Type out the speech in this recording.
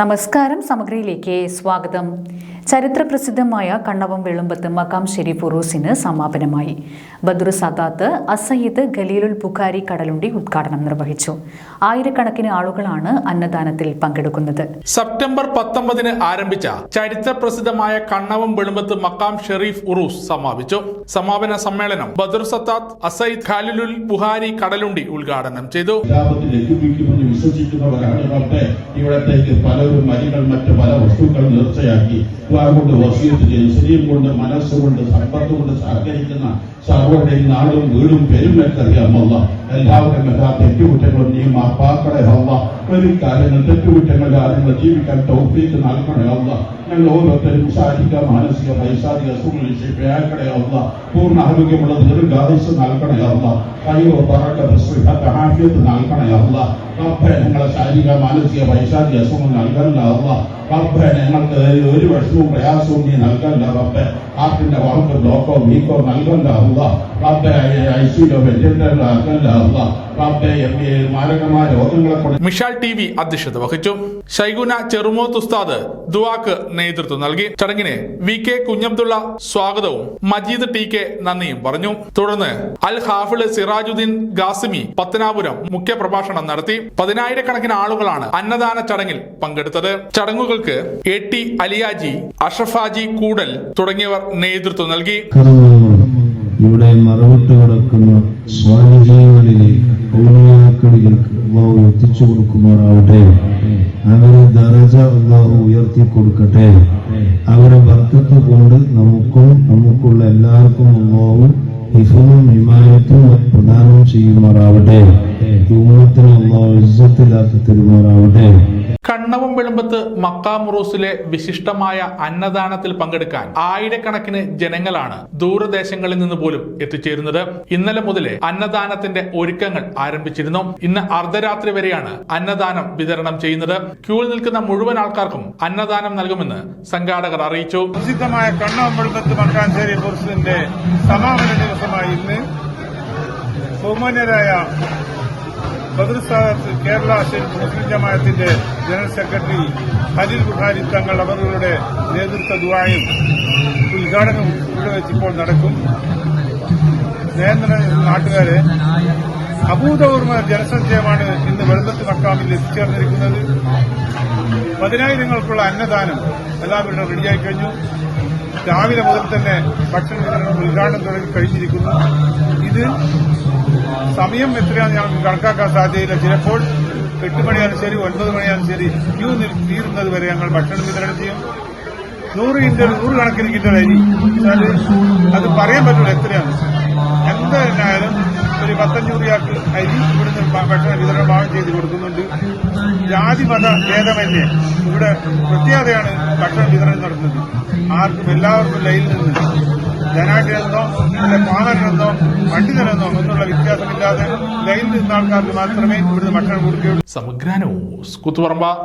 നമസ്കാരം സമഗ്രയിലേക്ക് സ്വാഗതം. ചരിത്രപ്രസിദ്ധമായ കണ്ണവം വെളുമ്പത്ത് മക്കാം ഷെരീഫ് ഉറൂസിന് സമാപനമായി. ബദ്രു സദാത്ത് അസയ്യിദ് ഖലീലുൽ ബുഖാരി കടലുണ്ടി ഉദ്ഘാടനം നിർവഹിച്ചു. ആയിരക്കണക്കിന് ആളുകളാണ് അന്നദാനത്തിൽ പങ്കെടുക്കുന്നത്. സെപ്റ്റംബർ പത്തൊമ്പതിന് ആരംഭിച്ച ചരിത്രപ്രസിദ്ധമായ കണ്ണവം വെളുമ്പത്ത് മക്കാം ഷെറീഫ് ഉറൂസ് സമാപിച്ചു. സമാപന സമ്മേളനം ബദർ സത്താത്ത് അസയ്യദ് ഖാലിലുൽ ബുഹാരി കടലുണ്ടി ഉദ്ഘാടനം ചെയ്തു. ഇവിടത്തേക്ക് പലരും മരികൾ മറ്റ് പല വസ്തുക്കൾ നേർച്ചയാക്കി കൊണ്ട് വസീത്ത് ചെയ്ത് സ്ത്രീയും കൊണ്ട് മനസ്സുകൊണ്ട് സമ്പത്ത് കൊണ്ട് സഹകരിക്കുന്ന സർവരുടെയും നാടും വീടും പേരും എനിക്കറിയാമല്ല എല്ലാവരും എല്ലാ തെറ്റുകുറ്റങ്ങളും നീ മാപ്പാക്കണേ അല്ല ഒരു കാര്യങ്ങൾ തെറ്റുകുറ്റങ്ങൾ കാര്യങ്ങൾ ജീവിക്കാൻ തൗഫീക്ക് നൽകണേ അല്ല ഞങ്ങൾ ഓരോരുത്തരും ശാരീരിക മാനസിക അസുഖങ്ങളിൽ ശിഫയാക്കണേ അല്ല പൂർണ ആരോഗ്യമുള്ള ദീർഘായുസ് നൽകണേ അല്ല കയ്യോ പറക്കത്ത് ശ്രീഹത്ത് ആഫിയത്ത് നൽകണേ അല്ല റബ്ബെ ഞങ്ങളെ ശാരീരിക മാനസിക പൈശാചിക അസുഖം നൽകല്ല അല്ല റബ്ബെ ഞങ്ങൾക്ക് ഒരു വിഷമവും പ്രയാസവും നീ നൽകല്ല റബ്ബെ ഹാർട്ടിന്റെ വാൾക്ക് ബ്ലോക്കോ വീക്കോ നൽകല്ല അല്ല റബ്ബെ ഐ സിയിലോ വെന്റിലേറ്ററിലോ നൽകല്ല അല്ല റബ്ബെ എം എ മാരകമായ രോഗങ്ങളെ കൊണ്ട് മിഷാൽ ടി വി അധ്യക്ഷത വഹിച്ചു. ശൈഗുന ചെറുമോത്ത് ഉസ്താദ് ദുവാക്ക് നേതൃത്വം നൽകി. ചടങ്ങിന് വി കെ കുഞ്ഞബ്ദുള്ള സ്വാഗതവും മജീദ് ടി കെ നന്ദിയും പറഞ്ഞു. തുടർന്ന് അൽ ഹാഫിൾ സിറാജുദ്ദീൻ ഗാസിമി പത്തനാപുരം മുഖ്യ പ്രഭാഷണം നടത്തി. പതിനായിരക്കണക്കിന് ആളുകളാണ് അന്നദാന ചടങ്ങിൽ പങ്കെടുത്തത്. ചടങ്ങുകൾക്ക് എ ടി അലിയാജി അഷഫാജി കൂടൽ തുടങ്ങിയവർ നേതൃത്വം നൽകി. ഇവിടെ മറവിട്ട് കിടക്കുന്ന സ്വാനിജീവനിലേക്ക് ഔലിയാക്കളിലേക്ക് അള്ളാഹു എത്തിച്ചു കൊടുക്കുമാറാവട്ടെ. അവരെ ദറജ അള്ളാഹു ഉയർത്തി കൊടുക്കട്ടെ. അവരെ ബർക്കത്ത് കൊണ്ട് നമുക്കും നമുക്കുള്ള എല്ലാവർക്കും അള്ളാഹു ഹിഫും ഹിമായത്തും പ്രദാനം ചെയ്യുമാറാവട്ടെ. ഈ ഉമ്മത്തിന് അള്ളാഹു ഇജ്ജത്തിലാക്കി തരുമാറാവട്ടെ. കണ്ണവം വിളമ്പത്ത് മക്കാമുറൂസിലെ വിശിഷ്ടമായ അന്നദാനത്തിൽ പങ്കെടുക്കാൻ ആയിരക്കണക്കിന് ജനങ്ങളാണ് ദൂരദേശങ്ങളിൽ നിന്ന് പോലും എത്തിച്ചേരുന്നത്. ഇന്നലെ മുതലേ അന്നദാനത്തിന്റെ ഒരുക്കങ്ങൾ ആരംഭിച്ചിരുന്നു. ഇന്ന് അർദ്ധരാത്രി വരെയാണ് അന്നദാനം വിതരണം ചെയ്യുന്നത്. ക്യൂവിൽ നിൽക്കുന്ന മുഴുവൻ ആൾക്കാർക്കും അന്നദാനം നൽകുമെന്ന് സംഘാടകർ അറിയിച്ചു. പ്രസിദ്ധമായ കണ്ണവും കണ്ണമ്പഴത്ത് മക്കാഞ്ചേരി പുരുഷന്റെ സമാപന ദിവസമായി ഇന്ന് ബഹുമാന്യരായ ബദർസാദത്ത് കേരള സ്റ്റേറ്റ് മുസ്ലിം ജമാഅത്തിന്റെ ജനറൽ സെക്രട്ടറി ഹലിൽ ബുഖാരി തങ്ങൾ അവരുടെ നേതൃത്വ ദുവായും ഉദ്ഘാടനം ഇവിടെ വെച്ചിപ്പോൾ നടക്കും. നിയന്ത്രണ നാട്ടുകാരെ അഭൂതപൂർവ ജനസഞ്ചയമാണ് ഇന്ന് വെള്ളത്ത് മക്കാമിൽ എത്തിച്ചേർന്നിരിക്കുന്നത്. പതിനായിരങ്ങൾക്കുള്ള അന്നദാനം എല്ലാവരും റെഡിയായി കഴിഞ്ഞു. രാവിലെ മുതൽ തന്നെ ഭക്ഷണ വിതരണം ഉദ്ഘാടനം തുടങ്ങി കഴിഞ്ഞിരിക്കുന്നു. ഇത് സമയം എത്രയാണ് ഞാൻ കണക്കാക്കാൻ സാധ്യതയില്ല. ചിലപ്പോൾ എട്ട് മണിയാലും ശരി ഒൻപത് മണിയാലും ശരി. ക്യൂ തീരുന്നത് വരെ ഞങ്ങൾ ഭക്ഷണം വിതരണം ചെയ്യും. നൂറ് കിൻഡൽ നൂറ് കണക്കിന് അരി. അത് പറയാൻ പറ്റില്ല എത്രയാണ്. എന്തായാലും ഒരു പത്തഞ്ഞൂറിയാൾക്ക് അരി ഇവിടുന്ന് ഭക്ഷണ വിതരണം ഭാഗം ചെയ്ത് കൊടുക്കുന്നുണ്ട്. ജാതി മത ഭേദമന്യേ ഇവിടെ പ്രത്യേകതയാണ് ഭക്ഷണ വിതരണം നടത്തുന്നത്. ആർക്കും എല്ലാവർക്കും ലൈനിൽ നിന്ന് ജനാട്ടിനെന്നോ അല്ലെ പാണനെന്നോ പണ്ഡിതനെന്നോ എന്നുള്ള വ്യത്യാസമില്ലാതെ ലൈൻ നിന്ന ആൾക്കാർക്ക് മാത്രമേ ഇവിടുന്ന് ഭക്ഷണം കൊടുക്കുകയുള്ളൂ. സമഗ്ര കുത്തുപറമ്പ.